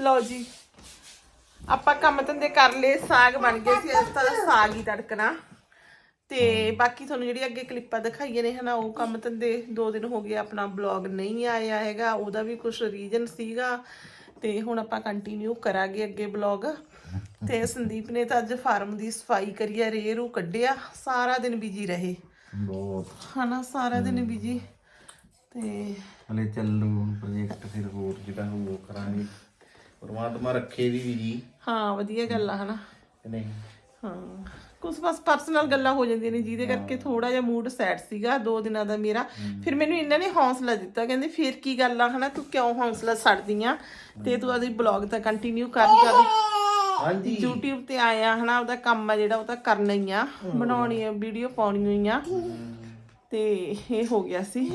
ਲਓ ਜੀ। ਆਪਾਂ ਕੰਮ ਧੰਦੇ ਕਰ ਲਏ ਸਾਗ ਬਣ ਗਿਆ ਸੀ ਅੱਜ ਤਾਂ ਸਾਗ ਹੀ ਤੜਕਣਾ। ਤੇ ਬਾਕੀ ਤੁਹਾਨੂੰ ਜਿਹੜੀ ਅੱਗੇ ਕਲਿੱਪਾਂ ਦਿਖਾਈਆਂ ਨੇ ਹਨਾ ਉਹ ਕੰਮ ਧੰਦੇ ਦੋ ਦਿਨ ਹੋ ਗਏ ਆਪਣਾ ਬਲੌਗ ਨਹੀਂ ਆਇਆ ਹੈਗਾ ਉਹਦਾ ਵੀ ਕੁਝ ਰੀਜ਼ਨ ਸੀਗਾ। ਤੇ ਹੁਣ ਆਪਾਂ ਕੰਟੀਨਿਊ ਕਰਾਂਗੇ ਅੱਗੇ ਬਲੌਗ ਤੇ ਸੰਦੀਪ ਨੇ ਤਾਂ ਅੱਜ ਫਾਰਮ ਦੀ ਸਫ਼ਾਈ ਕਰੀ ਆ ਰੇ ਰੂ ਕੱਢਿਆ ਸਾਰਾ ਦਿਨ ਬਿਜ਼ੀ ਰਹੇ। ਬਹੁਤ। ਹਨਾ ਸਾਰਾ ਦਿਨ ਬਿਜ਼ੀ ਤੇ ਹਲੇ ਚੱਲੂ ਪ੍ਰੋਜੈਕਟ ਫਿਰ ਹੋਰ ਜਿਹੜਾ ਉਹ ਕਰਾਂਗੇ। ਪਰਮਾਤਮਾ ਰੱਖੇ ਵੀ ਵੀ ਜੀ। ਹਾਂ ਵਧੀਆ ਗੱਲ ਆ ਹਨਾ? ਨਹੀਂ? ਹਾਂ ਕੁਝ ਬਸ ਪਰਸਨਲ ਗੱਲਾਂ ਹੋ ਜਾਂਦੀਆਂ ਨੇ ਜਿਹਦੇ ਕਰਕੇ ਥੋੜਾ ਜਿਹਾ ਮੂਡ ਸੈਡ ਸੀਗਾ ਦੋ ਦਿਨਾਂ ਦਾ ਮੇਰਾ। ਫਿਰ ਮੈਨੂੰ ਇਹਨਾਂ ਨੇ ਹੌਸਲਾ ਦਿੱਤਾ ਕਹਿੰਦੇ ਫਿਰ ਕੀ ਗੱਲ ਆ ਹਨਾ ਤੂੰ ਕਿਉਂ ਹੌਸਲਾ ਛੱਡਦੀ ਆ ਤੇ ਤੂੰ ਆਦੀ ਬਲੌਗ ਤਾਂ ਕੰਟੀਨਿਊ ਕਰ ਕਰ ਹਾਂਜੀ। YouTube ਤੇ ਆਇਆ ਹਨਾ ਉਹਦਾ ਕੰਮ ਆ ਜਿਹੜਾ ਉਹ ਤਾਂ ਕਰਨਾ ਹੀ ਆ। ਬਣਾਉਣੀ ਆ ਵੀਡੀਓ ਪਾਉਣੀ ਹੋਈ ਆ ਤੇ ਇਹ ਹੋ ਗਿਆ ਸੀ।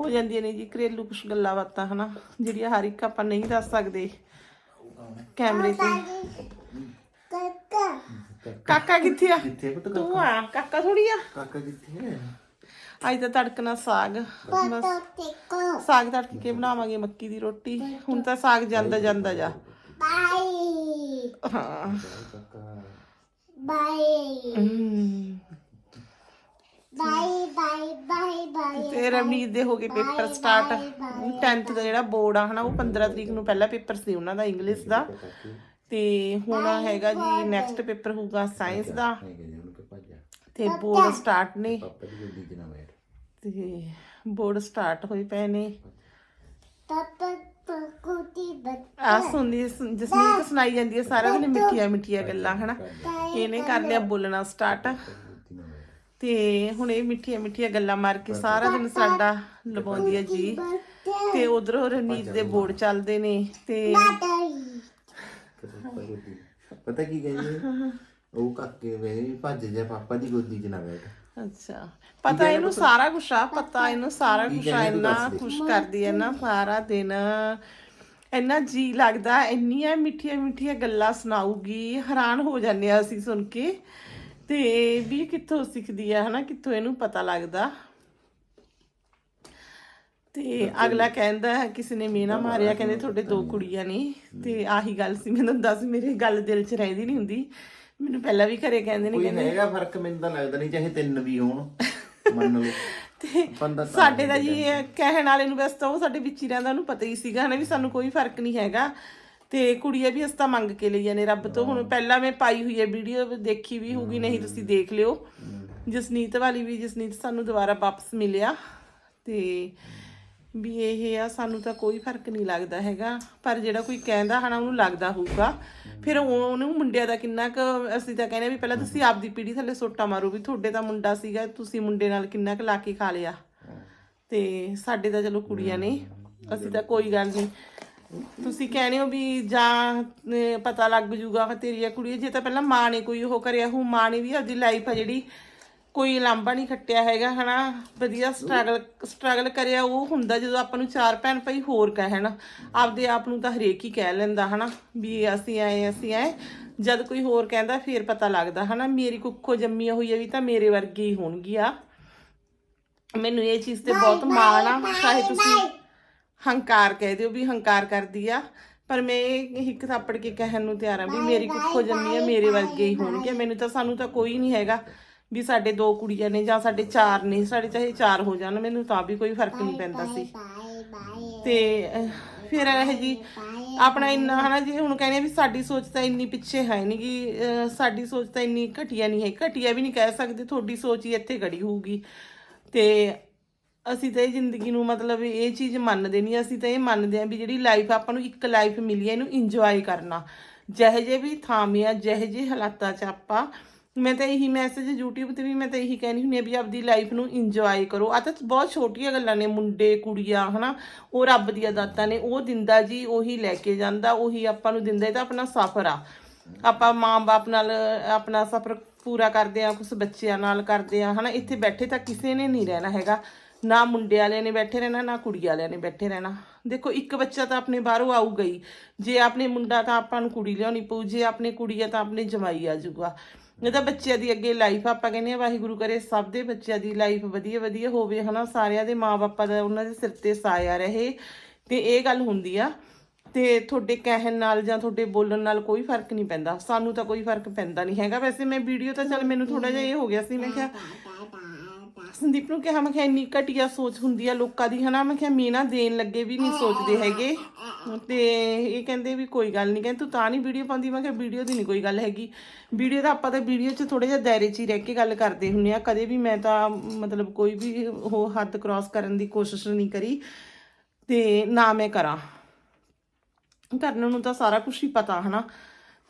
ਹੋ ਜਾਂਦੀਆਂ ਨੇ ਜੀ ਘਰੇਲੂ ਕੁਝ ਗੱਲਾਂ ਬਾਤਾਂ ਹਨਾ? ਜਿਹੜੀਆਂ ਹਰ ਇੱਕ ਆਪਾਂ ਨਹੀਂ ਦੱਸ ਸਕਦੇ। ਕੈਮਰੇ ਤੇ। ਕਾਕਾ। ਕਿੱਥੇ ਆ? ਤੂੰ ਆ ਕਾਕਾ ਥੋੜੀ ਆ? ਕਾਕਾ ਕਿੱਥੇ ਹੈ ਅੱਜ ਤਾਂ ਤੜਕਣਾ ਸਾਗ। ਬਸ ਸਾਗ ਤੜਕ ਕੇ ਬਣਾਵਾਂਗੇ ਮੱਕੀ ਦੀ ਰੋਟੀ। ਹੁਣ ਤਾਂ ਸਾਗ ਜਾਂਦਾ ਜਾਂਦਾ ਜਾ। ਹਾਂ। ਤੇ ਰਵਨੀਤ ਦੇ ਹੋ ਗਏ ਪੇਪਰ ਸਟਾਰਟ 10th ਦਾ ਜਿਹੜਾ ਬੋਰਡ ਆ ਹਨਾ ਉਹ 15 ਤਰੀਕ ਨੂੰ ਪਹਿਲਾ ਪੇਪਰ ਸੀ ਉਹਨਾਂ ਦਾ ਇੰਗਲਿਸ਼ ਦਾ। ਤੇ ਹੁਣ ਹੈਗਾ ਜੀ ਨੈਕਸਟ ਪੇਪਰ ਹੋਊਗਾ ਸਾਇੰਸ ਦਾ। ਨਹੀਂ ਗਏ ਉਹਨੂੰ ਕਿ ਭੱਜਿਆ ਤੇ ਬੋਰਡ ਸਟਾਰਟ ਨੇ। ਤੇ ਬੋਰਡ ਸਟਾਰਟ ਹੋਏ ਪਏ ਨੇ। ਆ ਸੁਣਦੀ ਜਸਮੀਤ ਸੁਣਾਈ ਜਾਂਦੀ ਹੈ ਸਾਰਾ ਦਿਨ ਮਿੱਠੀਆਂ ਮਿੱਠੀਆਂ ਗੱਲਾਂ ਹਨਾ। ਇਹਨੇ ਕਰ ਲਿਆ ਬੋਲਣਾ ਸਟਾਰਟ ਤੇ ਹੁਣ ਇਹ ਮਿੱਠੀਆਂ ਮਿੱਠੀਆਂ ਗੱਲਾਂ ਮਾਰ ਕੇ ਸਾਰਾ ਦਿਨ ਸਾਡਾ ਲਵਾਉਂਦੀ ਹੈ ਜੀ। ਤੇ ਉਧਰੋਂ ਰਣੀਤ ਦੇ ਬੋਰਡ ਚੱਲਦੇ ਨੇ ਤੇ ਪਤਾ ਕੀ ਕਹਿੰਦੀ? ਉਹ ਕਾਕੇ ਵੇ ਭੱਜ ਜਾ ਪਾਪਾ ਦੀ ਗੋਦੀ ਚ ਨਾ ਬੈਠ। ਅੱਛਾ। ਪਤਾ ਇਹਨੂੰ ਸਾਰਾ ਕੁਛ ਆ ਪਤਾ ਇਹਨੂੰ ਸਾਰਾ ਕੁਛ ਆ ਇੰਨਾ ਖੁਸ਼ ਕਰਦੀ ਹੈ ਨਾ ਸਾਰਾ ਦਿਨ। ਇੰਨਾ ਜੀ ਲੱਗਦਾ ਇੰਨੀਆਂ ਮਿੱਠੀਆਂ ਮਿੱਠੀਆਂ ਗੱਲਾਂ ਸੁਣਾਊਗੀ। ਹੈਰਾਨ ਹੋ ਜਾਂਦੇ ਆ ਅਸੀਂ ਸੁਣ ਕੇ। ਤੇ ਵੀ ਕਿੱਥੋਂ ਸਿੱਖਦੀ ਆ ਹਨਾ? ਕਿੱਥੋਂ ਇਹਨੂੰ ਪਤਾ ਲੱਗਦਾ? ਤੇ ਅਗਲਾ ਕਹਿੰਦਾ ਹੈ ਕਿਸੇ ਨੇ ਮੇਨਾ ਮਾਰਿਆ ਕਹਿੰਦੇ ਤੁਹਾਡੇ ਦੋ ਕੁੜੀਆਂ ਨੇ। ਤੇ ਆਹੀ ਗੱਲ ਸੀ ਮੈਨੂੰ ਦੱਸ ਮੇਰੇ ਗੱਲ ਦਿਲ 'ਚ ਰਹਿੰਦੀ ਨਹੀਂ ਹੁੰਦੀ। ਮੈਨੂੰ ਪਹਿਲਾਂ ਵੀ ਘਰੇ ਕਹਿੰਦੇ ਨੇ ਕੋਈ ਹੈਗਾ ਫ਼ਰਕ ਮੈਨੂੰ ਤਾਂ ਲੱਗਦਾ ਨਹੀਂ ਚਾਹੇ ਤਿੰਨ ਵੀ ਹੋਣ ਮੰਨ ਲਓ। ਤੇ ਬੰਦਾ ਸਾਡੇ ਦਾ ਜੀ ਇਹ ਕਹਿਣ ਵਾਲੇ ਨੂੰ ਵੈਸੇ ਤਾਂ ਉਹ ਸਾਡੇ ਵਿੱਚ ਹੀ ਰਹਿੰਦਾ ਉਹਨੂੰ ਪਤਾ ਹੀ ਸੀਗਾ ਹਨਾ ਵੀ ਸਾਨੂੰ ਕੋਈ ਫ਼ਰਕ ਨਹੀਂ ਹੈਗਾ। ਤੇ ਕੁੜੀਆਂ ਵੀ ਅਸੀਂ ਤਾਂ ਮੰਗ ਕੇ ਲਈਆਂ ਨੇ ਰੱਬ ਤੋਂ। ਹੁਣ ਪਹਿਲਾਂ ਮੈਂ ਪਾਈ ਹੋਈ ਹੈ ਵੀਡੀਓ ਦੇਖੀ ਵੀ ਹੋਊਗੀ ਨਹੀਂ ਤੁਸੀਂ ਦੇਖ ਲਿਓ। ਜਸਨੀਤ ਵਾਲੀ ਵੀ ਜਸਨੀਤ ਸਾਨੂੰ ਦੁਬਾਰਾ ਵਾਪਸ ਮਿਲਿਆ। ਤੇ ਵੀ ਇਹ ਆ ਸਾਨੂੰ ਤਾਂ ਕੋਈ ਫ਼ਰਕ ਨਹੀਂ ਲੱਗਦਾ ਹੈਗਾ। ਪਰ ਜਿਹੜਾ ਕੋਈ ਕਹਿੰਦਾ ਹਨਾ ਉਹਨੂੰ ਲੱਗਦਾ ਹੋਊਗਾ। ਫਿਰ ਉਹ- ਉਹਨੂੰ ਮੁੰਡਿਆਂ ਦਾ ਕਿੰਨਾ ਕੁ ਅਸੀਂ ਤਾਂ ਕਹਿੰਦੇ ਵੀ ਪਹਿਲਾਂ ਤੁਸੀਂ ਆਪਦੀ ਪੀੜੀ ਥੱਲੇ ਸੋਟਾ ਮਾਰੋ ਵੀ ਤੁਹਾਡੇ ਤਾਂ ਮੁੰਡਾ ਸੀਗਾ ਤੁਸੀਂ ਮੁੰਡੇ ਨਾਲ ਕਿੰਨਾ ਕੁ ਲਾ ਕੇ ਖਾ ਲਿਆ। ਤੇ ਸਾਡੇ ਤਾਂ ਚਲੋ ਕੁੜੀਆਂ ਨੇ। ਅਸੀਂ ਤਾਂ ਕੋਈ ਗੱਲ ਨਹੀਂ। ਤੁਸੀਂ ਕਹਿੰਦੇ ਹੋ ਵੀ ਜਾਂ ਅਹ, ਪਤਾ ਲੱਗ ਜੂਗਾ ਤੇਰੀ ਆ ਕੁੜੀ ਜੇ ਤਾਂ ਪਹਿਲਾਂ ਮਾਂ ਨੇ ਕੋਈ ਉਹ ਕਰਿਆ ਹੋ ਮਾਂ ਨੇ ਵੀ ਆਪਦੀ ਲਾਈਫ ਆ ਜਿਹੜੀ ਕੋਈ ਲਾਂਬਾ ਨਹੀਂ ਖੱਟਿਆ ਹੈਗਾ ਹਨਾ? ਵਧੀਆ ਸਟਰਗਲ ਸਟਰਗਲ ਕਰਿਆ ਉਹ ਹੁੰਦਾ ਜਦੋਂ ਆਪਾਂ ਨੂੰ ਚਾਰ ਭੈਣ ਭਾਈ ਹੋਰ ਕਹਿਣ। ਆਪਦੇ ਆਪ ਨੂੰ ਤਾਂ ਹਰੇਕ ਹੀ ਕਹਿ ਲੈਂਦਾ ਹਨਾ? ਵੀ ਅਸੀਂ ਆਏ ਅਸੀਂ ਆਏ। ਜਦ ਕੋਈ ਹੋਰ ਕਹਿੰਦਾ ਫੇਰ ਪਤਾ ਲੱਗਦਾ ਹਨਾ? ਮੇਰੀ ਕੁੱਖੋ ਜੰਮੀ ਹੋਈ ਹੈ ਵੀ ਤਾਂ ਮੇਰੇ ਵਰਗੀ ਹੀ ਹੋਣਗੀ ਆ ਮੈਨੂੰ ਇਹ ਚੀਜ਼ ਤੇ ਬਹੁਤ ਮਾਣ ਆ ਚਾਹੇ ਤੁਸੀਂ ਹੰਕਾਰ ਕਹਿ ਦਿਓ ਵੀ ਹੰਕਾਰ ਕਰਦੀ ਆ ਪਰ ਮੈਂ ਇਹ ਇੱਕ ਥਾਪੜ ਕੇ ਕਹਿਣ ਨੂੰ ਤਿਆਰ ਆ ਵੀ ਮੇਰੀ ਕੁੱਖੋ ਜੰਮੀ ਆ ਮੇਰੇ ਵਰਗੇ ਹੀ ਹੋਣਗੇ। ਮੈਨੂੰ ਤਾਂ ਸਾਨੂੰ ਤਾਂ ਕੋਈ ਨਹੀਂ ਹੈਗਾ ਵੀ ਸਾਡੇ ਦੋ ਕੁੜੀਆਂ ਨੇ ਜਾਂ ਸਾਡੇ ਚਾਰ ਨੇ ਸਾਡੇ ਚਾਹੇ ਚਾਰ ਹੋ ਜਾਣ ਮੈਨੂੰ ਤਾਂ ਵੀ ਕੋਈ ਫ਼ਰਕ ਨਹੀਂ ਪੈਂਦਾ ਸੀ। ਤੇ ਫਿਰ ਇਹ ਜੀ ਆਪਣਾ ਇੰਨਾ ਹਨਾ ਜੀ ਹੁਣ ਕਹਿੰਦੇ ਵੀ ਸਾਡੀ ਸੋਚ ਤਾਂ ਇੰਨੀ ਪਿੱਛੇ ਹੈ ਨਹੀਂ ਕਿ ਸਾਡੀ ਸੋਚ ਤਾਂ ਇੰਨੀ ਘਟੀਆ ਨਹੀਂ ਹੈ ਘਟੀਆ ਵੀ ਨਹੀਂ ਕਹਿ ਸਕਦੇ ਤੁਹਾਡੀ ਸੋਚ ਹੀ ਇੱਥੇ ਖੜੀ ਹੋਊਗੀ। ਤੇ ਅਸੀਂ ਤਾਂ ਇਹ ਜ਼ਿੰਦਗੀ ਨੂੰ ਮਤਲਬ ਇਹ ਚੀਜ਼ ਮੰਨਦੇ ਨਹੀਂ, ਅਸੀਂ ਤਾਂ ਇਹ ਮੰਨਦੇ ਆ ਵੀ ਜਿਹੜੀ ਲਾਈਫ ਆਪਾਂ ਨੂੰ ਇੱਕ ਲਾਈਫ ਮਿਲੀ ਹੈ ਇਹਨੂੰ ਇੰਜੋਏ ਕਰਨਾ। ਜਿਹੇ ਜੇ ਵੀ ਥਾਵੇਂ ਆ ਜਿਹੇ ਜੇ ਹਾਲਾਤਾਂ 'ਚ ਆਪਾਂ, ਮੈਂ ਤਾਂ ਇਹੀ ਮੈਸੇਜ YouTube ਤੇ ਵੀ ਮੈਂ ਤਾਂ ਇਹੀ ਕਹਿਣੀ ਹੁੰਦੀ ਆ ਵੀ ਆਪਦੀ ਲਾਈਫ ਨੂੰ ਇੰਜੋਏ ਕਰੋ। ਆ ਤਾਂ ਬਹੁਤ ਛੋਟੀਆਂ ਗੱਲਾਂ ਨੇ, ਮੁੰਡੇ, ਕੁੜੀਆਂ, ਹਨਾ, ਉਹ ਰੱਬ ਦੀਆਂ ਦਾਤਾਂ ਨੇ, ਉਹ ਦਿੰਦਾ ਜੀ, ਉਹੀ ਲੈ ਕੇ ਜਾਂਦਾ, ਉਹੀ ਆਪਾਂ ਨੂੰ ਦਿੰਦਾ, ਇਹ ਤਾਂ ਆਪਣਾ ਸਫ਼ਰ ਆ। ਆਪਾਂ ਮਾਂ-ਬਾਪ ਨਾਲ ਆਪਣਾ ਸਫ਼ਰ ਪੂਰਾ ਕਰਦੇ ਆ ਕੁਝ ਬੱਚਿਆਂ ਨਾਲ ਕਰਦੇ ਆ ਹਨਾ, ਇੱਥੇ ਬੈਠੇ ਤਾਂ ਕਿਸੇ ਨੇ ਨਹੀਂ ਰਹਿਣਾ ਹੈਗਾ। ਨਾ ਮੁੰਡੇ ਵਾਲਿਆਂ ਨੇ ਬੈਠੇ ਰਹਿਣਾ, ਨਾ ਕੁੜੀ ਵਾਲਿਆਂ ਨੇ ਬੈਠੇ ਰਹਿਣਾ। ਦੇਖੋ, ਇੱਕ ਬੱਚਾ ਤਾਂ ਆਪਣੇ ਬਾਹਰੋਂ ਆਊਗਾ ਹੀ। ਜੇ ਆਪਣੇ ਮੁੰਡਾ ਤਾਂ ਆਪਾਂ ਨੂੰ ਕੁੜੀ ਲਿਆਉਣੀ ਪਊ, ਜੇ ਆਪਣੇ ਕੁੜੀ ਆ ਤਾਂ ਆਪਣੇ ਜਮਾਈ ਆ ਜਾਊਗਾ। ਇਹ ਤਾਂ ਬੱਚਿਆਂ ਦੀ ਅੱਗੇ ਲਾਈਫ ਆਪਾਂ ਕਹਿੰਦੇ ਆ ਵਾਹਿਗੁਰੂ ਕਰੇ, ਸਭ ਦੇ ਬੱਚਿਆਂ ਦੀ ਲਾਈਫ ਵਧੀਆ ਵਧੀਆ ਹੋਵੇ, ਹਨਾ। ਸਾਰਿਆਂ ਦੇ ਮਾਪੇ ਦਾ ਉਹਨਾਂ ਦੇ ਸਿਰ ਤੇ ਸਾਇਆ ਰਹੇ। ਤੇ ਇਹ ਗੱਲ ਹੁੰਦੀ ਆ। ਤੇ ਤੁਹਾਡੇ ਕਹਿਣ ਨਾਲ ਜਾਂ ਤੁਹਾਡੇ ਬੋਲਣ ਨਾਲ ਕੋਈ ਫ਼ਰਕ ਨਹੀਂ ਪੈਂਦਾ। ਸਾਨੂੰ ਤਾਂ ਕੋਈ ਫ਼ਰਕ ਪੈਂਦਾ ਨਹੀਂ ਹੈਗਾ। ਵੈਸੇ ਮੈਂ ਵੀਡੀਓ ਤਾਂ ਚੱਲ ਮੈਨੂੰ ਥੋੜਾ ਜਿਹਾ ਇਹ ਹੋ ਗਿਆ ਸੀ, ਮੈਂ ਕਿਹਾ ਸੰਦੀਪ ਨੂੰ ਕਿਹਾ, ਮੈਂ ਕਿਹਾ ਇੰਨੀ ਘਟੀਆ ਸੋਚ ਹੁੰਦੀ ਆ ਲੋਕਾਂ ਦੀ, ਹਨਾ? ਮੈਂ ਕਿਹਾ ਮੀਨਾ ਦੇਣ ਲੱਗੇ ਵੀ ਨਹੀਂ ਸੋਚਦੇ ਹੈਗੇ। ਤੇ ਇਹ ਕਹਿੰਦੇ ਵੀ ਕੋਈ ਗੱਲ ਨਹੀਂ, ਕਹਿੰਦੇ ਤੂੰ ਤਾਂ ਨਹੀਂ ਵੀਡੀਓ ਪਾਉਂਦੀ, ਮੈਂ ਕਿਹਾ ਵੀਡੀਓ ਦੀ ਨਹੀਂ ਕੋਈ ਗੱਲ ਹੈਗੀ। ਵੀਡੀਓ ਦਾ ਆਪਾਂ ਤਾਂ ਵੀਡੀਓ 'ਚ ਥੋੜਾ ਜਿਹਾ ਦਾਇਰੇ 'ਚ ਹੀ ਰਹਿ ਕੇ ਗੱਲ ਕਰਦੇ ਹੁੰਨੇ ਆ। ਕਦੇ ਵੀ ਮੈਂ ਤਾਂ, ਮਤਲਬ ਕੋਈ ਵੀ ਉਹ ਹੱਦ ਕ੍ਰਾਸ ਕਰਨ ਦੀ ਕੋਸ਼ਿਸ਼ ਨਹੀਂ ਕਰੀ, ਤੇ ਨਾ ਮੈਂ ਕਰਾਂ। ਕਰਨ ਨੂੰ ਤਾਂ ਸਾਰਾ ਕੁਝ ਹੀ ਪਤਾ, ਹਨਾ?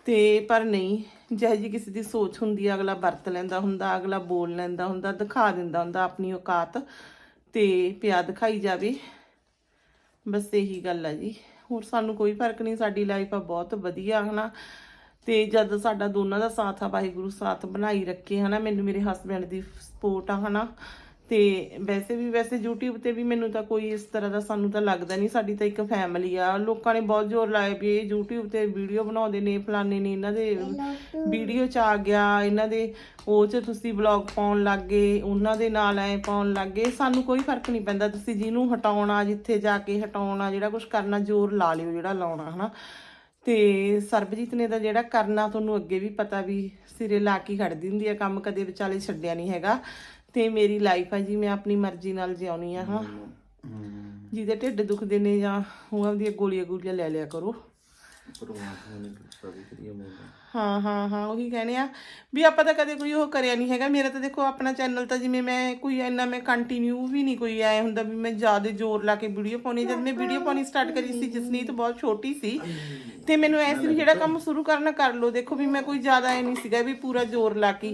ਤੇ ਪਰ ਨਹੀਂ ਜਿਹੋ ਜੀ ਕਿਸੇ ਦੀ ਸੋਚ ਹੁੰਦੀ ਆ, ਅਗਲਾ ਵਰਤ ਲੈਂਦਾ ਹੁੰਦਾ, ਅਗਲਾ ਬੋਲ ਲੈਂਦਾ ਹੁੰਦਾ, ਦਿਖਾ ਦਿੰਦਾ ਹੁੰਦਾ ਆਪਣੀ ਔਕਾਤ ਤੇ ਪਿਆ ਦਿਖਾਈ ਜਾਵੇ। ਬਸ ਇਹੀ ਗੱਲ ਆ ਜੀ। ਹੋਰ ਸਾਨੂੰ ਕੋਈ ਫ਼ਰਕ ਨਹੀਂ, ਸਾਡੀ ਲਾਈਫ ਆ ਬਹੁਤ ਵਧੀਆ, ਹਨਾ। ਤੇ ਜਦ ਸਾਡਾ ਦੋਨਾਂ ਦਾ ਸਾਥ ਆ, ਵਾਹਿਗੁਰੂ ਸਾਥ ਬਣਾਈ ਰੱਖੇ, ਹਨਾ। ਮੈਨੂੰ ਮੇਰੇ ਹਸਬੰਡ ਦੀ ਸਪੋਰਟ ਆ, ਹਨਾ। ਤੇ ਵੈਸੇ ਵੀ, ਵੈਸੇ YouTube ਤੇ ਵੀ ਮੈਨੂੰ ਤਾਂ ਕੋਈ ਇਸ ਤਰ੍ਹਾਂ ਦਾ ਸਾਨੂੰ ਤਾਂ ਲੱਗਦਾ ਨਹੀਂ। ਸਾਡੀ ਤਾਂ ਇੱਕ ਫੈਮਿਲੀ ਆ। ਲੋਕਾਂ ਨੇ ਬਹੁਤ ਜ਼ੋਰ ਲਾਇਆ ਵੀ ਇਹ YouTube ਤੇ ਵੀਡੀਓ ਬਣਾਉਂਦੇ ਨੇ, ਫਲਾਣੇ ਨੇ, ਇਹਨਾਂ ਦੇ ਵੀਡੀਓ ਚ ਆ ਗਿਆ, ਇਹਨਾਂ ਦੇ ਉਹ ਚ ਤੁਸੀਂ ਵਲੌਗ ਪਾਉਣ ਲੱਗ ਗਏ, ਉਹਨਾਂ ਦੇ ਨਾਲ ਐ ਪਾਉਣ ਲੱਗ ਗਏ। ਸਾਨੂੰ ਕੋਈ ਫ਼ਰਕ ਨਹੀਂ ਪੈਂਦਾ। ਤੁਸੀਂ ਜਿਹਨੂੰ ਹਟਾਉਣਾ, ਜਿੱਥੇ ਜਾ ਕੇ ਹਟਾਉਣਾ, ਜਿਹੜਾ ਕੁਝ ਕਰਨਾ, ਜ਼ੋਰ ਲਾ ਲਿਓ ਜਿਹੜਾ ਲਾਉਣਾ, ਹਨਾ। ਤੇ ਸਰਬਜੀਤ ਨੇ ਤਾਂ ਜਿਹੜਾ ਕਰਨਾ, ਤੁਹਾਨੂੰ ਅੱਗੇ ਵੀ ਪਤਾ ਵੀ ਸਿਰੇ ਲਾ ਕੇ ਖੜਦੀ ਹੁੰਦੀ ਆ। ਕੰਮ ਕਦੇ ਵਿਚਾਲੇ ਛੱਡਿਆ ਨਹੀਂ ਹੈਗਾ। ਤੇ ਮੇਰੀ ਲਾਈਫ ਆ ਜੀ ਮੈਂ ਆਪਣੀ ਮਰਜ਼ੀ ਨਾਲ ਜਿਉਣੀ ਆ ਹਾਂ। ਜਿਹਦੇ ਢਿੱਡ ਦੁਖਦੇ ਨੇ ਜਾਂ ਉਹਨਾਂ ਦੀਆਂ ਗੋਲੀਆਂ ਗੋਲੀਆਂ ਲੈ ਲਿਆ ਕਰੋ। ਪਰਮਾਤਮਾ ਨੇ ਕਿਰਪਾ ਕਰੀ ਆ ਮੈਨੂੰ ਹਾਂ ਹਾਂ ਹਾਂ, ਉਹੀ ਕਹਿੰਦੇ ਆ। ਵੀ ਆਪਾਂ ਤਾਂ ਕਦੇ ਕੋਈ ਉਹ ਕਰਿਆ ਨਹੀਂ ਹੈਗਾ। ਮੇਰਾ ਤਾਂ ਦੇਖੋ ਆਪਣਾ ਚੈਨਲ ਤਾਂ ਜਿਵੇਂ ਮੈਂ ਕੋਈ ਇੰਨਾ ਮੈਂ ਕੰਟੀਨਿਊ ਵੀ ਨਹੀਂ ਕੋਈ ਆਇਆ ਹੁੰਦਾ ਵੀ ਮੈਂ ਜ਼ਿਆਦਾ ਜ਼ੋਰ ਲਾ ਕੇ ਵੀਡੀਓ ਪਾਉਣੀ। ਜਦ ਮੈਂ ਵੀਡੀਓ ਪਾਉਣੀ ਸਟਾਰਟ ਕਰੀ ਸੀ, ਜਸਨੀਤ ਬਹੁਤ ਛੋਟੀ ਸੀ। ਤੇ ਮੈਨੂੰ ਐ ਸੀ ਵੀ ਜਿਹੜਾ ਕੰਮ ਸ਼ੁਰੂ ਕਰਨਾ ਕਰ ਲਓ। ਦੇਖੋ ਵੀ ਮੈਂ ਕੋਈ ਜ਼ਿਆਦਾ ਐ ਨਹੀਂ ਸੀਗਾ ਵੀ ਪੂਰਾ ਜ਼ੋਰ ਲਾ ਕੇ।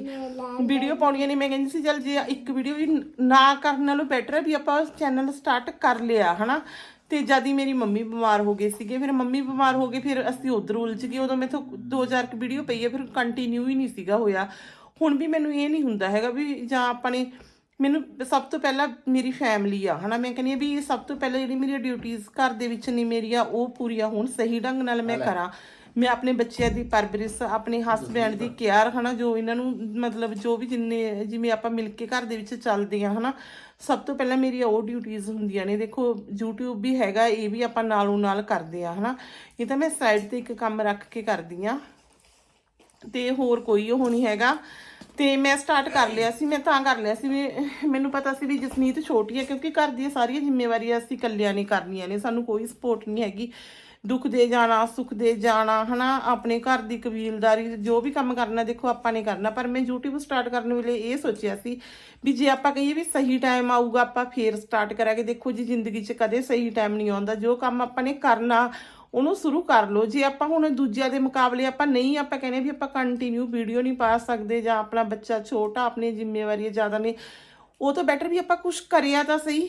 ਵੀਡੀਓ ਪਾਉਣੀਆਂ ਨਹੀਂ ਮੈਂ ਕਹਿੰਦੀ ਸੀ, ਚੱਲ ਜੇ ਇੱਕ ਵੀਡੀਓ ਵੀ ਨਾ ਕਰਨ ਨਾਲੋਂ ਬੈਟਰ ਹੈ ਵੀ ਆਪਾਂ ਚੈਨਲ ਸਟਾਰਟ ਕਰ ਲਿਆ, ਹਨਾ। ਤੇ ਜਦ ਹੀ ਮੇਰੀ ਮੰਮੀ ਬਿਮਾਰ ਹੋ ਗਏ ਸੀਗੇ ਫਿਰ ਮੰਮੀ ਬਿਮਾਰ ਹੋ ਗਏ ਫਿਰ ਅਸੀਂ ਉਧਰ ਉਲਝ ਗਏ ਉਦੋਂ ਮੈਥੋਂ 2000 ਕ ਵੀਡੀਓ ਪਈ ਹੈ ਫਿਰ ਕੰਟੀਨਿਊ ਹੀ ਨਹੀਂ ਸੀਗਾ ਹੋਇਆ। ਹੁਣ ਵੀ ਮੈਨੂੰ ਇਹ ਨਹੀਂ ਹੁੰਦਾ ਹੈਗਾ ਵੀ ਜਾਂ ਆਪਾਂ ਨੇ ਮੈਨੂੰ ਸਭ ਤੋਂ ਪਹਿਲਾਂ ਮੇਰੀ ਫੈਮਿਲੀ ਆ ਹਨਾ ਮੈਂ ਕਹਿੰਦੀ ਆ ਵੀ ਸਭ ਤੋਂ ਪਹਿਲਾਂ ਜਿਹੜੀ ਮੇਰੀ ਡਿਊਟੀਆਂ ਘਰ ਦੇ ਵਿੱਚ ਨਹੀਂ ਮੇਰੀਆਂ ਉਹ ਪੂਰੀਆਂ ਹੋਣ ਸਹੀ ਢੰਗ ਨਾਲ ਮੈਂ ਕਰਾਂ। ਮੈਂ ਆਪਣੇ ਬੱਚਿਆਂ ਦੀ ਪਰਵਰਿਸ਼, ਆਪਣੇ ਹਸਬੈਂਡ ਦੀ ਕੇਅਰ ਹਨਾ, ਜੋ ਇਹਨਾਂ ਨੂੰ, ਮਤਲਬ ਜੋ ਵੀ ਜਿੰਨੇ, ਜਿਵੇਂ ਆਪਾਂ ਮਿਲ ਕੇ ਘਰ ਦੇ ਵਿੱਚ ਚੱਲਦੇ ਆ ਹਨਾ, ਸਭ ਤੋਂ ਪਹਿਲਾਂ ਮੇਰੀ ਉਹ ਡਿਊਟੀਆਂ ਹੁੰਦੀਆਂ ਨੇ, ਦੇਖੋ, YouTube ਵੀ ਹੈਗਾ, ਇਹ ਵੀ ਆਪਾਂ ਨਾਲੋਂ ਨਾਲ ਕਰਦੇ ਆ ਹਨਾ, ਇਹ ਤਾਂ ਮੈਂ ਸਾਈਡ ਤੇ ਇੱਕ ਕੰਮ ਰੱਖ ਕੇ ਕਰਦੀ ਆ ਤੇ ਹੋਰ ਕੋਈ ਉਹ ਨਹੀਂ ਹੈਗਾ, ਤੇ ਮੈਂ ਸਟਾਰਟ ਕਰ ਲਿਆ ਸੀ, ਮੈਂ ਤਾਂ ਕਰ ਲਿਆ ਸੀ, ਵੀ ਮੈਨੂੰ ਪਤਾ ਸੀ ਵੀ ਜਸਨੀਤ ਛੋਟੀ ਹੈ, ਕਿਉਂਕਿ ਘਰ ਦੀਆਂ ਸਾਰੀਆਂ ਜ਼ਿੰਮੇਵਾਰੀਆਂ ਅਸੀਂ ਇਕੱਲਿਆਂ ਨੇ ਕਰਨੀਆਂ ਨੇ, ਸਾਨੂੰ ਕੋਈ ਸਪੋਰਟ ਨਹੀਂ ਹੈਗੀ ਦੁੱਖ ਦੇ ਜਾਣਾ, ਸੁੱਖ ਦੇ ਜਾਣਾ, ਹਨਾ? ਆਪਣੇ ਘਰ ਦੀ ਕਬੀਲਦਾਰੀ, ਜੋ ਵੀ ਕੰਮ ਕਰਨਾ, ਦੇਖੋ, ਆਪਾਂ ਨੇ ਕਰਨਾ। ਪਰ ਮੈਂ YouTube ਸਟਾਰਟ ਕਰਨ ਵੇਲੇ ਇਹ ਸੋਚਿਆ ਸੀ ਵੀ ਜੇ ਆਪਾਂ ਕਹੀਏ ਵੀ ਸਹੀ ਟਾਈਮ ਆਊਗਾ, ਆਪਾਂ ਫੇਰ ਸਟਾਰਟ ਕਰਾਂਗੇ। ਦੇਖੋ ਜੀ, ਜ਼ਿੰਦਗੀ 'ਚ ਕਦੇ ਸਹੀ ਟਾਈਮ ਨਹੀਂ ਆਉਂਦਾ। ਜੋ ਕੰਮ ਆਪਾਂ ਨੇ ਕਰਨਾ, ਉਹਨੂੰ ਸ਼ੁਰੂ ਕਰ ਲਓ। ਜੇ ਆਪਾਂ ਹੁਣ ਦੂਜਿਆਂ ਦੇ ਮੁਕਾਬਲੇ ਆਪਾਂ ਨਹੀਂ, ਆਪਾਂ ਕਹਿੰਦੇ ਵੀ ਆਪਾਂ ਕੰਟੀਨਿਊ ਵੀਡੀਓ ਨਹੀਂ ਪਾ ਸਕਦੇ ਜਾਂ ਆਪਣਾ ਬੱਚਾ ਛੋਟਾ ਆਪਣੀ ਜ਼ਿੰਮੇਵਾਰੀਆਂ ਜ਼ਿਆਦਾ ਨੇ, ਉਹ ਤਾਂ ਬੈਟਰ ਵੀ ਆਪਾਂ ਕੁਝ ਕਰਿਆ ਤਾਂ ਸਹੀ।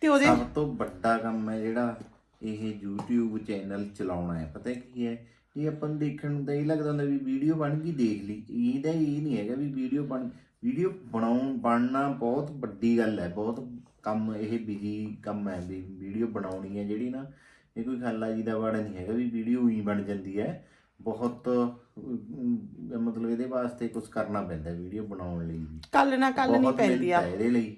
ਤੇ ਉਹਦੇ ਸਭ ਤੋਂ ਵੱਡਾ ਕੰਮ ਹੈ ਜਿਹੜਾ ਇਹ YouTube ਚੈਨਲ ਚਲਾਉਣਾ ਹੈ। ਪਤਾ ਕੀ ਹੈ? ਇਹ ਆਪਾਂ ਨੂੰ ਦੇਖਣ ਨੂੰ ਤਾਂ ਇਹ ਲੱਗਦਾ ਹੁੰਦਾ ਵੀ ਵੀਡੀਓ ਬਣ ਗਈ ਦੇਖ ਲਈ। ਇਹਦਾ ਇਹ ਨਹੀਂ ਹੈਗਾ ਵੀ ਵੀਡੀਓ ਬਣ ਵੀਡੀਓ ਬਣਾਉਣ ਬਣਨਾ ਬਹੁਤ ਵੱਡੀ ਗੱਲ ਹੈ। ਬਹੁਤ ਕੰਮ ਇਹ ਬਿਜ਼ੀ ਕੰਮ ਹੈ ਵੀ ਵੀਡੀਓ ਬਣਾਉਣੀ ਹੈ ਜਿਹੜੀ ਨਾ ਇਹ ਕੋਈ ਖਾਲਾ ਜੀ ਦਾ ਵੜ ਨਹੀਂ ਹੈਗਾ ਵੀ ਵੀਡੀਓ ਹੀ ਬਣ ਜਾਂਦੀ ਹੈ। ਬਹੁਤ ਮਤਲਬ ਇਹਦੇ ਵਾਸਤੇ ਕੁਝ ਕਰਨਾ ਪੈਂਦਾ ਵੀਡੀਓ ਬਣਾਉਣ ਲਈ ਕੱਲ ਨਾ ਕੱਲ ਨਹੀਂ ਪੈਂਦੀ ਆ ਇਹਦੇ ਲਈ।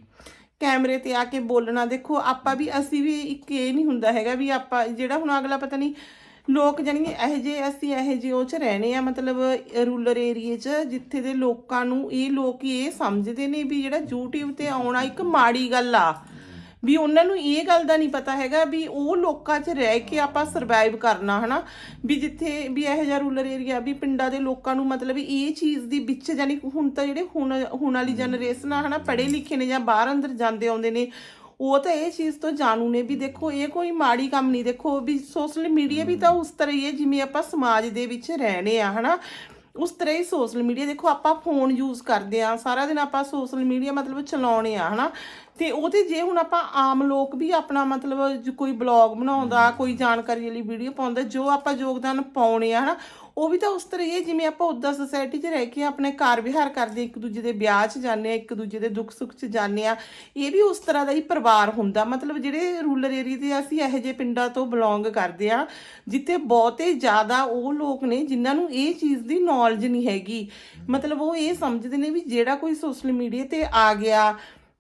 ਕੈਮਰੇ ਤੇ ਆ ਕੇ ਬੋਲਣਾ, ਦੇਖੋ ਆਪਾਂ ਵੀ ਅਸੀਂ ਵੀ ਇੱਕ ਇਹ ਨਹੀਂ ਹੁੰਦਾ ਹੈਗਾ ਵੀ ਆਪਾਂ ਜਿਹੜਾ ਹੁਣ ਅਗਲਾ ਪਤਾ ਨਹੀਂ ਲੋਕ ਜਾਨੀ ਇਹ ਜੇ ਅਸੀਂ ਇਹ ਜੇ ਉਹ ਚ ਰਹਿਣੇ ਆ, ਮਤਲਬ ਰੂਰਲ ਏਰੀਏ ਚ ਜਿੱਥੇ ਦੇ ਲੋਕਾਂ ਨੂੰ ਇਹ ਲੋਕ ਇਹ ਸਮਝਦੇ ਨੇ ਵੀ ਜਿਹੜਾ YouTube ਤੇ ਆਉਣਾ ਇੱਕ ਮਾੜੀ ਗੱਲ ਆ। ਵੀ ਉਹਨਾਂ ਨੂੰ ਇਹ ਗੱਲ ਦਾ ਨਹੀਂ ਪਤਾ ਹੈਗਾ ਵੀ ਉਹ ਲੋਕਾਂ 'ਚ ਰਹਿ ਕੇ ਆਪਾਂ ਸਰਵਾਈਵ ਕਰਨਾ ਹਨਾ? ਵੀ ਜਿੱਥੇ ਵੀ ਇਹੋ ਜਿਹਾ ਰੂਰਲ ਏਰੀਆ ਵੀ ਪਿੰਡਾਂ ਦੇ ਲੋਕਾਂ ਨੂੰ ਮਤਲਬ ਇਹ ਚੀਜ਼ ਦੀ ਵਿੱਚ ਜਾਨੀ ਹੁਣ ਤਾਂ ਜਿਹੜੇ ਹੁਣ ਹੁਣ ਵਾਲੀ ਜਨਰੇਸ਼ਨ ਆ ਹਨਾ? ਪੜ੍ਹੇ ਲਿਖੇ ਨੇ ਜਾਂ ਬਾਹਰ ਅੰਦਰ ਜਾਂਦੇ ਆਉਂਦੇ ਨੇ ਉਹ ਤਾਂ ਇਹ ਚੀਜ਼ ਤੋਂ ਜਾਣੂ ਨੇ ਵੀ ਦੇਖੋ ਇਹ ਕੋਈ ਮਾੜੀ ਕੰਮ ਨਹੀਂ। ਦੇਖੋ ਵੀ ਸੋਸ਼ਲ ਮੀਡੀਆ ਵੀ ਤਾਂ ਉਸ ਤਰ੍ਹਾਂ ਹੀ ਹੈ ਜਿਵੇਂ ਆਪਾਂ ਸਮਾਜ ਦੇ ਵਿੱਚ ਰਹਿਣੇ ਆ ਹਨਾ? ਉਸ ਤਰ੍ਹਾਂ ਹੀ ਸੋਸ਼ਲ ਮੀਡੀਆ ਦੇਖੋ ਆਪਾਂ ਫੋਨ ਯੂਜ਼ ਕਰਦੇ ਆ ਸਾਰਾ ਦਿਨ ਆਪਾਂ ਸੋਸ਼ਲ ਮੀਡੀਆ ਮਤਲਬ ਚਲਾਉਣੇ ਆ ਹਨਾ? ਤੇ ਉਹਦੇ ਜੇ ਹੁਣ ਆਪਾਂ ਆਮ ਲੋਕ ਵੀ ਆਪਣਾ ਮਤਲਬ ਕੋਈ ਬਲੌਗ ਬਣਾਉਂਦਾ ਕੋਈ ਜਾਣਕਾਰੀ ਵਾਲੀ ਵੀਡੀਓ ਪਾਉਂਦਾ ਜੋ ਆਪਾਂ ਯੋਗਦਾਨ ਪਾਉਣੇ ਆ ਹਨਾ ਉਹ ਵੀ ਤਾਂ ਉਸ ਤਰ੍ਹਾਂ ਹੀ ਹੈ ਜਿਵੇਂ ਆਪਾਂ ਉਦਾਂ ਸੁਸਾਇਟੀ 'ਚ ਰਹਿ ਕੇ ਆਪਣੇ ਕਾਰ ਵਿਹਾਰ ਕਰਦੇ ਇੱਕ ਦੂਜੇ ਦੇ ਵਿਆਹ 'ਚ ਜਾਂਦੇ ਆ ਇੱਕ ਦੂਜੇ ਦੇ ਦੁੱਖ ਸੁੱਖ 'ਚ ਜਾਂਦੇ ਆ ਇਹ ਵੀ ਉਸ ਤਰ੍ਹਾਂ ਦਾ ਹੀ ਪਰਿਵਾਰ ਹੁੰਦਾ। ਮਤਲਬ ਜਿਹੜੇ ਰੂਰਲ ਏਰੀਆ ਦੇ ਅਸੀਂ ਇਹੋ ਜਿਹੇ ਪਿੰਡਾਂ ਤੋਂ ਬਿਲੋਂਗ ਕਰਦੇ ਆ ਜਿੱਥੇ ਬਹੁਤੇ ਜ਼ਿਆਦਾ ਉਹ ਲੋਕ ਨੇ ਜਿਨ੍ਹਾਂ ਨੂੰ ਇਹ ਚੀਜ਼ ਦੀ ਨੌਲੇਜ ਨਹੀਂ ਹੈਗੀ। ਮਤਲਬ ਉਹ ਇਹ ਸਮਝਦੇ ਨੇ ਵੀ ਜਿਹੜਾ ਕੋਈ ਸੋਸ਼ਲ ਮੀਡੀਆ ਤੇ ਆ ਗਿਆ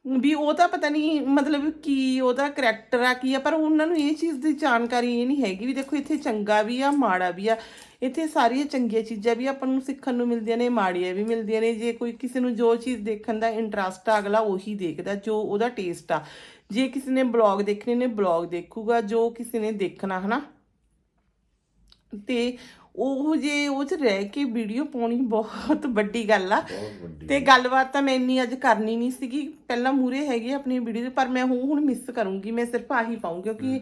ਵੀ ਉਹ ਤਾਂ ਪਤਾ ਨਹੀਂ ਮਤਲਬ ਕੀ ਉਹਦਾ ਕਰੈਕਟਰ ਆ, ਕੀ ਆ, ਪਰ ਉਹਨਾਂ ਨੂੰ ਇਹ ਚੀਜ਼ ਦੀ ਜਾਣਕਾਰੀ ਇਹ ਨਹੀਂ ਹੈਗੀ ਵੀ ਦੇਖੋ ਇੱਥੇ ਚੰਗਾ ਵੀ ਆ, ਮਾੜਾ ਵੀ ਆ। ਇੱਥੇ ਸਾਰੀਆਂ ਚੰਗੀਆਂ ਚੀਜ਼ਾਂ ਵੀ ਆਪਾਂ ਨੂੰ ਸਿੱਖਣ ਨੂੰ ਮਿਲਦੀਆਂ ਨੇ, ਮਾੜੀਆਂ ਵੀ ਮਿਲਦੀਆਂ ਨੇ। ਜੇ ਕੋਈ ਕਿਸੇ ਨੂੰ ਜੋ ਚੀਜ਼ ਦੇਖਣ ਦਾ ਇੰਟਰਸਟ ਆ, ਅਗਲਾ ਉਹੀ ਦੇਖਦਾ ਜੋ ਉਹਦਾ ਟੇਸਟ ਆ। ਜੇ ਕਿਸੇ ਨੇ ਬਲੌਗ ਦੇਖਣੇ ਨੇ ਬਲੌਗ ਦੇਖੂਗਾ। ਜੋ ਕਿਸੇ ਨੇ ਦੇਖਣਾ, ਹਨਾ? ਤੇ ਉਹ ਜੇ ਉਹ ਚ ਰਹਿ ਕੇ ਵੀਡੀਓ ਪਾਉਣੀ ਬਹੁਤ ਵੱਡੀ ਗੱਲ ਆ। ਬਹੁਤ ਵੱਡੀ। ਤੇ ਗੱਲਬਾਤ ਤਾਂ ਮੈਂ ਇੰਨੀ ਅੱਜ ਕਰਨੀ ਨਹੀਂ ਸੀਗੀ। ਪਹਿਲਾਂ ਮੂਰੇ ਹੈਗੀ ਆਪਣੀ ਵੀਡੀਓ ਪਰ ਮੈਂ ਹੁਣ ਹੁਣ ਮਿਸ ਕਰੂੰਗੀ। ਮੈਂ ਸਿਰਫ ਆਹੀ ਪਾਉਂ ਕਿਉਂਕਿ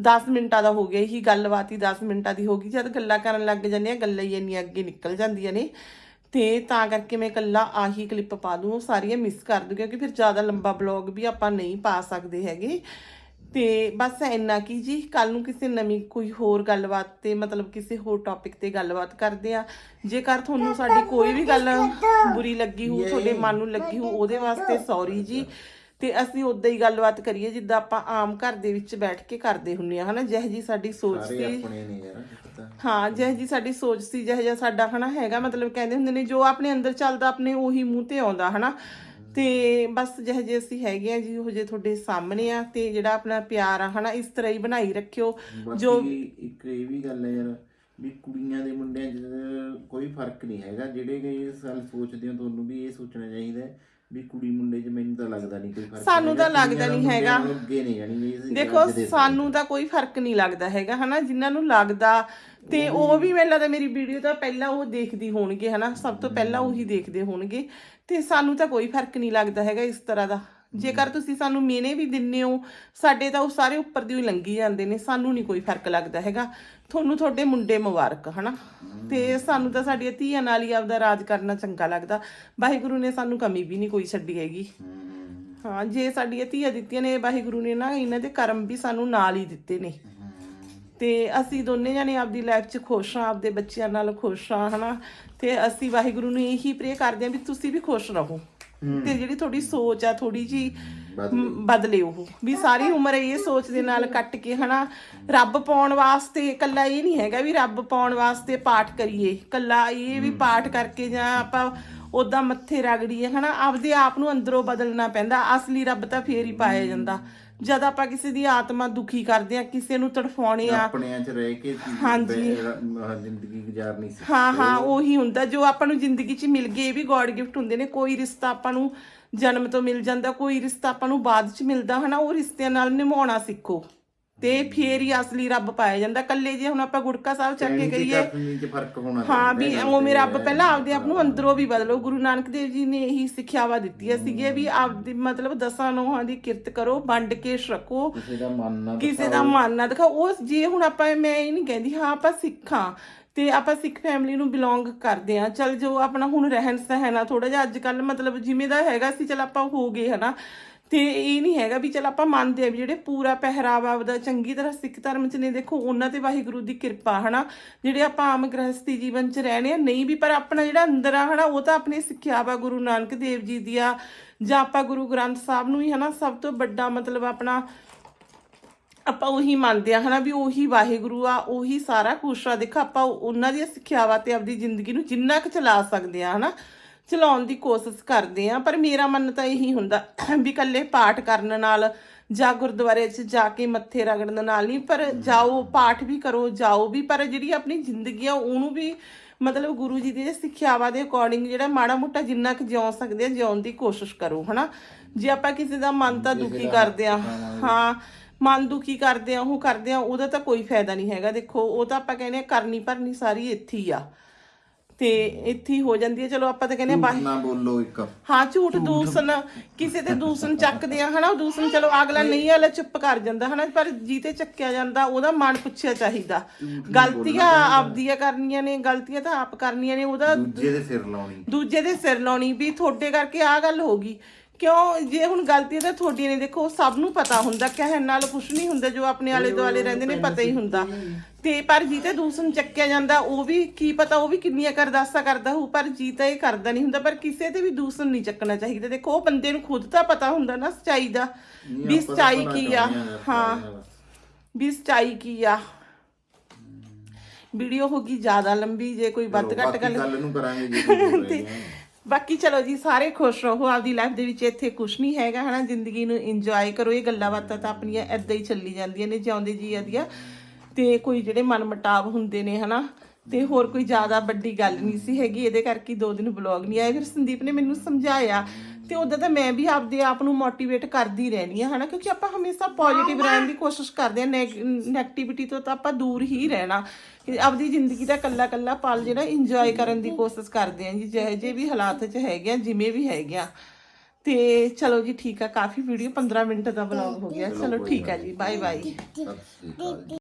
10 ਮਿੰਟਾਂ ਦਾ ਹੋ ਗਿਆ ਇਹੀ ਗੱਲਬਾਤ ਹੀ 10 ਮਿੰਟਾਂ ਦੀ ਹੋ ਗਈ। ਜਦ ਗੱਲਾਂ ਕਰਨ ਲੱਗ ਜਾਂਦੇ ਆ ਗੱਲਾਂ ਹੀ ਇੰਨੀਆਂ ਅੱਗੇ ਨਿਕਲ ਜਾਂਦੀਆਂ ਨੇ। ਤੇ ਤਾਂ ਕਰਕੇ ਮੈਂ ਇਕੱਲਾ ਆਹੀ ਕਲਿੱਪ ਪਾ ਦੂੰ ਉਹ ਸਾਰੀਆਂ ਮਿਸ ਕਰ ਦੂੰ ਕਿਉਂਕਿ ਫਿਰ ਜ਼ਿਆਦਾ ਲੰਬਾ ਬਲੌਗ ਵੀ ਆਪਾਂ ਨਹੀਂ ਪਾ ਸਕਦੇ ਹੈਗੇ। ਤੇ ਬਸ ਇੰਨਾ ਕੀ ਜੀ ਕੱਲ ਨੂੰ ਕਿਸੇ ਨਵੀਂ ਕੋਈ ਹੋਰ ਗੱਲਬਾਤ ਤੇ ਮਤਲਬ ਕਿਸੇ ਹੋਰ ਟੌਪਿਕ ਤੇ ਗੱਲਬਾਤ ਕਰਦੇ ਆ ਜੇਕਰ ਤੁਹਾਨੂੰ ਸਾਡੀ ਕੋਈ ਵੀ ਗੱਲ ਬੁਰੀ ਲੱਗੀ ਹੋ ਤੁਹਾਡੇ ਮਨ ਨੂੰ ਲੱਗੀ ਹੋ ਉਹਦੇ ਵਾਸਤੇ ਸੌਰੀ ਜੀ। ਤੇ ਅਸੀਂ ਉਦਾਂ ਹੀ ਗੱਲਬਾਤ ਕਰੀਏ ਜਿੱਦਾਂ ਆਪਾਂ ਆਮ ਘਰ ਦੇ ਵਿੱਚ ਬੈਠ ਕੇ ਕਰਦੇ ਹੁੰਨੇ ਆ ਹਨਾ? ਜਿਹੋ ਜੀ ਸਾਡੀ ਸੋਚ ਸੀ। ਹਾਂ ਜਿਹੋ ਜੀ ਸਾਡੀ ਸੋਚ ਸੀ ਜਿਹੋ ਜਿਹਾ ਸਾਡਾ ਹਨਾ ਹੈਗਾ। ਮਤਲਬ ਕਹਿੰਦੇ ਹੁੰਦੇ ਨੇ ਜੋ ਆਪਣੇ ਅੰਦਰ ਚੱਲਦਾ ਆਪਣੇ ਉਹੀ ਮੂੰਹ ਤੇ ਆਉਂਦਾ ਹਨਾ? ਤੇ ਬਸ ਜਿਹੋ ਜਿਹੇ ਅਸੀਂ ਹੈਗੇ ਆ ਜੀ ਉਹ ਜੇ ਤੁਹਾਡੇ ਸਾਹਮਣੇ ਆ ਤੇ ਜਿਹੜਾ ਆਪਣਾ ਪਿਆਰ ਆ ਹਨਾ ਇਸ ਤਰ੍ਹਾਂ ਹੀ ਬਣਾਈ ਰੱਖਿਓ ਬਾਕੀ ਇੱਕ ਇਹ ਵੀ ਗੱਲ ਹੈ ਯਾਰ ਵੀ ਕੁੜੀਆਂ ਦੇ ਮੁੰਡਿਆਂ 'ਚ ਕੋਈ ਫ਼ਰਕ ਨਹੀਂ ਹੈਗਾ ਜਿਹੜੇ ਕਿ ਇਹ ਸਾਲ ਸੋਚਦੇ ਹੋ ਤੁਹਾਨੂੰ ਵੀ ਇਹ ਸੋਚਣਾ ਚਾਹੀਦਾ ਵੀ ਕੁੜੀ ਮੁੰਡੇ 'ਚ ਮੈਨੂੰ ਤਾਂ ਲੱਗਦਾ ਨਹੀਂ ਕੋਈ ਫ਼ਰਕ ਸਾਨੂੰ ਤਾਂ। ਲੱਗਦਾ ਨਹੀਂ ਹੈਗਾ। ਅੱਗੇ ਨਹੀਂ ਜਾਣੀ ਦੇਖੋ ਸਾਨੂੰ ਤਾਂ ਕੋਈ ਫ਼ਰਕ ਨਹੀਂ ਲੱਗਦਾ ਹੈਗਾ ਹਨਾ ਜਿਨ੍ਹਾਂ ਨੂੰ ਲੱਗਦਾ ਤੇ ਉਹ ਵੀ ਮੈਨੂੰ ਲੱਗਦਾ ਮੇਰੀ ਵੀਡੀਓ ਤਾਂ ਪਹਿਲਾਂ ਉਹ ਦੇਖਦੀ ਹੋਣਗੇ ਹਨਾ ਸਭ ਤੋਂ ਪਹਿਲਾਂ ਉਹੀ ਦੇਖਦੇ ਹੋਣਗੇ ਤੇ ਸਾਨੂੰ ਤਾਂ ਕੋਈ ਫ਼ਰਕ ਨਹੀਂ ਲੱਗਦਾ ਹੈਗਾ ਇਸ ਤਰ੍ਹਾਂ ਦਾ। ਜੇਕਰ ਤੁਸੀਂ ਸਾਨੂੰ ਮਿਹਨੇ ਵੀ ਦਿੰਨੇ ਹੋ ਸਾਡੇ ਤਾਂ ਉਹ ਸਾਰੇ ਉੱਪਰ ਦੀ ਹੀ ਲੰਗੀ ਜਾਂਦੇ ਨੇ ਸਾਨੂੰ ਨਹੀਂ ਕੋਈ ਫ਼ਰਕ ਲੱਗਦਾ ਹੈਗਾ। ਤੁਹਾਨੂੰ ਤੁਹਾਡੇ ਮੁੰਡੇ ਮੁਬਾਰਕ ਹਨਾ? ਤੇ ਸਾਨੂੰ ਤਾਂ ਸਾਡੀਆਂ ਧੀਆਂ ਨਾਲ ਹੀ ਆਪਦਾ ਰਾਜ ਕਰਨਾ ਚੰਗਾ ਲੱਗਦਾ। ਵਾਹਿਗੁਰੂ ਨੇ ਸਾਨੂੰ ਕਮੀ ਵੀ ਨਹੀਂ ਕੋਈ ਛੱਡੀ ਹੈਗੀ। ਹਾਂ। ਜੇ ਸਾਡੀਆਂ ਧੀਆਂ ਦਿੱਤੀਆਂ ਨੇ ਵਾਹਿਗੁਰੂ ਨੇ ਨਾ ਇਹਨਾਂ ਦੇ ਕਰਮ ਵੀ ਸਾਨੂੰ ਨਾਲ ਹੀ ਦਿੱਤੇ ਨੇ। ਤੇ ਅਸੀਂ ਦੋਨੇ ਜਾਨੇ ਆਪਦੀ ਲਾਈਫ 'ਚ ਖੁਸ਼ ਹਾਂ ਆਪਦੇ ਬੱਚਿਆਂ ਨਾਲ ਖੁਸ਼ ਹਾਂ ਹਨਾ? ਤੇ ਅਸੀਂ ਵਾਹਿਗੁਰੂ ਨੂੰ ਇਹੀ ਪ੍ਰੇ ਕਰਦੇ ਹਾਂ ਵੀ ਤੁਸੀਂ ਵੀ ਖੁਸ਼ ਰਹੋ ਤੇ ਜਿਹੜੀ ਤੁਹਾਡੀ ਸੋਚ ਆ ਥੋੜੀ ਜੀ ਬਦਲੇ। ਉਹ। ਵੀ ਸਾਰੀ ਉਮਰ ਇਹ ਸੋਚ ਦੇ ਨਾਲ ਕੱਟ ਕੇ ਹਨਾ? ਰੱਬ ਪਾਉਣ ਵਾਸਤੇ ਕੱਲਾ ਇਹ ਨਹੀਂ ਹੈਗਾ ਵੀ ਰੱਬ ਪਾਉਣ ਵਾਸਤੇ ਪਾਠ ਕਰੀਏ। ਕੱਲਾ ਇਹ ਵੀ ਪਾਠ ਕਰਕੇ ਜਾਂ ਆਪਾਂ ਉਦਾਂ ਮੱਥੇ ਰਗੜੀਏ ਹਨਾ? ਆਪਦੇ ਆਪ ਨੂੰ ਅੰਦਰੋਂ ਬਦਲਣਾ ਪੈਂਦਾ। ਅਸਲੀ ਰੱਬ ਤਾਂ ਫੇਰ ਹੀ ਪਾਇਆ ਜਾਂਦਾ। ਜਦ ਆਪਾਂ ਕਿਸੇ ਦੀ ਆਤਮਾ ਦੁਖੀ ਕਰਦੇ ਆ ਕਿਸੇ ਨੂੰ ਤੜਫਾਉਣੇ ਆ। ਆਪਣਿਆਂ 'ਚ ਰਹਿ ਕੇ ਹਾਂਜੀ। ਜ਼ਿੰਦਗੀ ਗੁਜ਼ਾਰਨੀ ਸੀ। ਹਾਂ ਹਾਂ ਉਹੀ ਹੁੰਦਾ। ਜੋ ਆਪਾਂ ਨੂੰ ਜ਼ਿੰਦਗੀ 'ਚ ਮਿਲ ਗਏ ਇਹ ਵੀ ਗੋਡ ਗਿਫਟ ਹੁੰਦੇ ਨੇ। ਕੋਈ ਰਿਸ਼ਤਾ ਆਪਾਂ ਨੂੰ ਜਨਮ ਤੋਂ ਮਿਲ ਜਾਂਦਾ ਕੋਈ ਰਿਸ਼ਤਾ ਆਪਾਂ ਨੂੰ ਬਾਅਦ 'ਚ ਮਿਲਦਾ ਹਨਾ? ਉਹ ਰਿਸ਼ਤਿਆਂ ਨਾਲ ਨਿਭਾਉਣਾ ਸਿੱਖੋ। ਤੇ ਫੇਰ ਹੀ ਅਸਲੀ ਰੱਬ ਪਾਇਆ ਜਾਂਦਾ। ਕੱਲੇ ਜੇ ਹੁਣ ਆਪਾਂ ਗੁੜਕਾ ਸਾਹਿਬ ਚੱਕ ਕੇ ਕਰੀਏ ਕਰੀਏ 'ਚ ਫ਼ਰਕ ਹੋਣਾ ਹਾਂ ਵੀ ਉਹ ਮੇਰਾ ਰੱਬ ਪਹਿਲਾਂ ਆਪਦੇ ਆਪ ਨੂੰ ਅੰਦਰੋਂ ਵੀ ਬਦਲੋ ਗੁਰੂ ਨਾਨਕ ਦੇਵ ਜੀ ਨੇ ਇਹੀ ਸਿੱਖਿਆਵਾ ਦਿੱਤੀ ਹੈ। ਸੀਗੇ ਵੀ ਆਪਦੀ ਮਤਲਬ ਦਸਾਂ ਨੋਹਾਂ ਦੀ ਕਿਰਤ ਕਰੋ ਵੰਡ ਕੇ ਛਕੋ ਕਿਸੇ ਦਾ ਮਨ ਨਾ ਕਿਸੇ ਦਾ ਮਨ ਨਾ ਦਿਖਾਓ। ਉਹ ਜੇ ਹੁਣ ਆਪਾਂ ਮੈਂ ਇਹ ਨਹੀਂ ਕਹਿੰਦੀ ਹਾਂ ਆਪਾਂ ਸਿੱਖਾਂ ਤੇ ਆਪਾਂ ਸਿੱਖ ਫੈਮਿਲੀ ਨੂੰ ਬਿਲੋਂਗ ਕਰਦੇ ਆ ਚਲ ਜੋ ਆਪਣਾ ਹੁਣ ਰਹਿਣ ਸਹਿਣ ਥੋੜਾ ਜਿਹਾ ਅੱਜ ਕੱਲ ਮਤਲਬ ਜਿਵੇਂ ਦਾ ਹੈਗਾ ਸੀ ਚਲ ਆਪਾਂ ਹੋ ਗਏ ਹਨਾ? ਤੇ ਇਹ ਨਹੀਂ ਹੈਗਾ ਵੀ ਚਲ ਆਪਾਂ ਮੰਨਦੇ ਆ ਵੀ ਜਿਹੜੇ ਪੂਰਾ ਪਹਿਰਾਵਾ ਆਪਦਾ ਚੰਗੀ ਤਰ੍ਹਾਂ ਸਿੱਖ ਧਰਮ ਚ ਨੇ, ਦੇਖੋ ਉਹਨਾਂ ਤੇ ਵਾਹਿਗੁਰੂ ਦੀ ਕਿਰਪਾ, ਹਨਾ? ਜਿਹੜੇ ਆਪਾਂ ਆਮ ਗ੍ਰਹਸਥੀ ਜੀਵਨ ਚ ਰਹਿਣੇ ਆ, ਨਹੀਂ ਵੀ, ਪਰ ਆਪਣਾ ਜਿਹੜਾ ਅੰਦਰ ਆ, ਹਨਾ, ਉਹ ਤਾਂ ਆਪਣੀ ਸਿੱਖਿਆ ਵਾ ਗੁਰੂ ਨਾਨਕ ਦੇਵ ਜੀ ਦੀ ਆ, ਜਾਂ ਆਪਾਂ ਗੁਰੂ ਗ੍ਰੰਥ ਸਾਹਿਬ ਨੂੰ ਹੀ, ਹਨਾ, ਸਭ ਤੋਂ ਵੱਡਾ ਮਤਲਬ ਆਪਣਾ ਆਪਾਂ ਉਹੀ ਮੰਨਦੇ ਆ, ਹਨਾ, ਵੀ ਉਹੀ ਵਾਹਿਗੁਰੂ ਆ, ਉਹੀ ਸਾਰਾ ਕੁਛ ਆ। ਦੇਖੋ ਆਪਾਂ ਉਹਨਾਂ ਦੀਆਂ ਸਿੱਖਿਆਵਾਂ ਤੇ ਆਪਣੀ ਜ਼ਿੰਦਗੀ ਨੂੰ ਜਿੰਨਾ ਕੁ ਚਲਾ ਸਕਦੇ ਆ, ਹਨਾ? ਚਲਾਉਣ ਦੀ ਕੋਸ਼ਿਸ਼ ਕਰਦੇ ਆ ਪਰ ਮੇਰਾ ਮੰਨ ਤਾਂ ਇਹੀ ਹੁੰਦਾ ਵੀ ਇਕੱਲੇ ਪਾਠ ਕਰਨ ਨਾਲ ਜਾਂ ਗੁਰਦੁਆਰੇ 'ਚ ਜਾ ਕੇ ਮੱਥੇ ਰਗੜਨ ਨਾਲ ਨਹੀਂ ਪਰ ਜਾਓ ਪਾਠ ਵੀ ਕਰੋ ਜਾਓ ਵੀ ਪਰ ਜਿਹੜੀ ਆਪਣੀ ਜ਼ਿੰਦਗੀ ਆ ਉਹਨੂੰ ਵੀ ਮਤਲਬ ਗੁਰੂ ਜੀ ਦੀ ਸਿੱਖਿਆਵਾਂ ਦੇ ਅਕੋਰਡਿੰਗ ਜਿਹੜਾ ਮਾੜਾ ਮੋਟਾ ਜਿੰਨਾ ਕੁ ਜਿਉ ਸਕਦੇ ਆ ਜਿਉਣ ਦੀ ਕੋਸ਼ਿਸ਼ ਕਰੋ ਹਨਾ? ਜੇ ਆਪਾਂ ਕਿਸੇ ਦਾ ਮਨ ਤਾਂ ਦੁਖੀ ਕਰਦੇ ਆ ਹਾਂ ਮਨ ਦੁਖੀ ਕਰਦੇ ਆ ਉਹ ਕਰਦੇ ਆ ਉਹਦਾ ਤਾਂ ਕੋਈ ਫਾਇਦਾ ਨਹੀਂ ਹੈਗਾ ਦੇਖੋ ਉਹ ਤਾਂ ਆਪਾਂ ਕਹਿੰਦੇ ਆ ਕਰਨੀ ਭਰਨੀ ਸਾਰੀ ਇੱਥੇ ਹੀ ਆ। ਤੇ ਇੱਥੇ ਹੀ ਹੋ ਜਾਂਦੀ ਹੈ। ਚਲੋ ਆਪਾਂ ਤਾਂ ਕਹਿੰਦੇ ਆ ਬਾਹਰ ਨਾ ਬੋਲੋ ਇੱਕ। ਹਾਂ ਝੂਠ ਦੂਸਨ ਕਿਸੇ ਤੇ ਦੂਸਨ ਚੱਕਦੇ ਆ ਹਨਾ? ਉਹ ਦੂਸਨ ਚਲੋ ਅਗਲਾ ਨਹੀਂ। ਵਾਲਾ ਚੁੱਪ ਕਰ ਜਾਂਦਾ ਹਨਾ? ਪਰ ਜੀਤੇ ਚੱਕਿਆ ਜਾਂਦਾ ਉਹਦਾ ਮਨ ਪੁੱਛਿਆ ਚਾਹੀਦਾ। ਗਲਤੀਆਂ ਆਪਦੀਆਂ ਕਰਨੀਆਂ ਨੇ ਗਲਤੀਆਂ ਤਾਂ ਆਪ ਕਰਨੀਆਂ ਨੇ ਉਹਦਾ ਦੂਜੇ ਦੇ ਸਿਰ ਲਾਉਣੀ। ਦੂਜੇ ਦੇ ਸਿਰ ਲਾਉਣੀ ਵੀ ਤੁਹਾਡੇ ਕਰਕੇ ਆ ਗੱਲ ਹੋ ਗਈ। ਕਿਉਂ? ਜੇ ਹੁਣ ਗਲਤੀ ਤਾਂ ਤੁਹਾਡੀ ਨੇ ਦੇਖੋ ਸਭ ਨੂੰ ਪਤਾ ਹੁੰਦਾ ਕਹਿਣ ਨਾਲ ਕੁਝ ਨਹੀਂ ਹੁੰਦਾ ਜੋ ਆਪਣੇ ਆਲੇ ਦੁਆਲੇ ਰਹਿੰਦੇ ਨੇ ਪਤਾ ਹੀ ਹੁੰਦਾ। ਤੇ ਪਰ ਜੀ ਤੇ ਦੂਸਨ ਚੱਕਿਆ ਜਾਂਦਾ ਉਹ ਵੀ ਕੀ ਪਤਾ ਉਹ ਵੀ ਕਿੰਨੀਆਂ ਕਰਦਾਸਾ ਕਰਦਾ ਹੋਊ ਪਰ ਜੀ ਤਾਂ ਇਹ ਕਰਦਾ ਨਹੀਂ ਹੁੰਦਾ। ਪਰ ਕਿਸੇ ਤੇ ਵੀ ਦੂਸਨ ਨਹੀਂ ਚੱਕਣਾ ਚਾਹੀਦਾ। ਦੇਖੋ ਉਹ ਬੰਦੇ ਨੂੰ ਖੁਦ ਤਾਂ ਪਤਾ ਹੁੰਦਾ ਨਾ ਸਚਾਈ ਦਾ। ਵੀ ਸਚਾਈ ਕੀ ਆ? ਹਾਂ ਵੀ ਸਚਾਈ ਕੀ ਆ? ਵੀਡੀਓ ਹੋ ਗਈ ਜ਼ਿਆਦਾ ਲੰਬੀ ਜੇ ਕੋਈ ਵੱਧ ਘੱਟ ਗੱਲ ਨੂੰ ਕਰਾਂਗੇ ਜੀ। ਬਾਕੀ ਚਲੋ ਜੀ, ਸਾਰੇ ਖੁਸ਼ ਰਹੋ, ਆਪਦੀ ਲਾਈਫ ਦੇ ਵਿੱਚ ਇੱਥੇ ਕੁਝ ਨਹੀਂ ਹੈਗਾ, ਹਨਾ, ਜ਼ਿੰਦਗੀ ਨੂੰ ਇੰਜੋਏ ਕਰੋ। ਇਹ ਗੱਲਾਂ ਬਾਤਾਂ ਤਾਂ ਆਪਣੀਆਂ ਐਦਾਂ ਹੀ ਚੱਲੀ ਜਾਂਦੀਆਂ ਨੇ, ਜਿਉਂਦੇ ਜੀ ਦੀਆਂ। ਤੇ ਕੋਈ ਜਿਹੜੇ ਮਨਮਟਾਵ ਹੁੰਦੇ ਨੇ, ਹਨਾ, ਤੇ ਹੋਰ ਕੋਈ ਜ਼ਿਆਦਾ ਵੱਡੀ ਗੱਲ ਨਹੀਂ ਸੀ ਹੈਗੀ। ਇਹਦੇ ਕਰਕੇ ਦੋ ਦਿਨ ਵਲੌਗ ਨਹੀਂ ਆਏ। ਫਿਰ ਸੰਦੀਪ ਨੇ ਮੈਨੂੰ ਸਮਝਾਇਆ ਤੇ ਉਦੋਂ ਤਾਂ ਮੈਂ ਵੀ ਆਪਦੇ ਆਪ ਨੂੰ ਮੋਟੀਵੇਟ ਕਰਦੀ ਰਹਿਣੀ ਆ ਹਨਾ? ਕਿਉਂਕਿ ਆਪਾਂ ਹਮੇਸ਼ਾ ਪੋਜ਼ਿਟਿਵ ਰਹਿਣ ਦੀ ਕੋਸ਼ਿਸ਼ ਕਰਦੇ ਆ ਨੈਗੇਟਿਵਿਟੀ ਤੋਂ ਤਾਂ ਆਪਾਂ ਦੂਰ ਹੀ ਰਹਿਣਾ। ਆਪਦੀ ਜ਼ਿੰਦਗੀ ਦਾ ਕੱਲਾ ਕੱਲਾ ਪਲ ਜਿਹੜਾ ਇੰਜੋਏ ਕਰਨ ਦੀ ਕੋਸ਼ਿਸ਼ ਕਰਦੇ ਆ ਜੀ ਜਿਹੇ ਜੇ ਵੀ ਹਾਲਾਤ 'ਚ ਹੈਗੇ ਆ ਜਿਵੇਂ ਵੀ ਹੈਗੇ ਆ। ਤੇ ਚਲੋ ਜੀ ਠੀਕ ਆ ਕਾਫੀ ਵੀਡੀਓ 15 ਮਿੰਟ ਦਾ ਵਲੌਗ ਹੋ ਗਿਆ। ਚਲੋ ਠੀਕ ਆ ਜੀ ਬਾਏ ਬਾਏ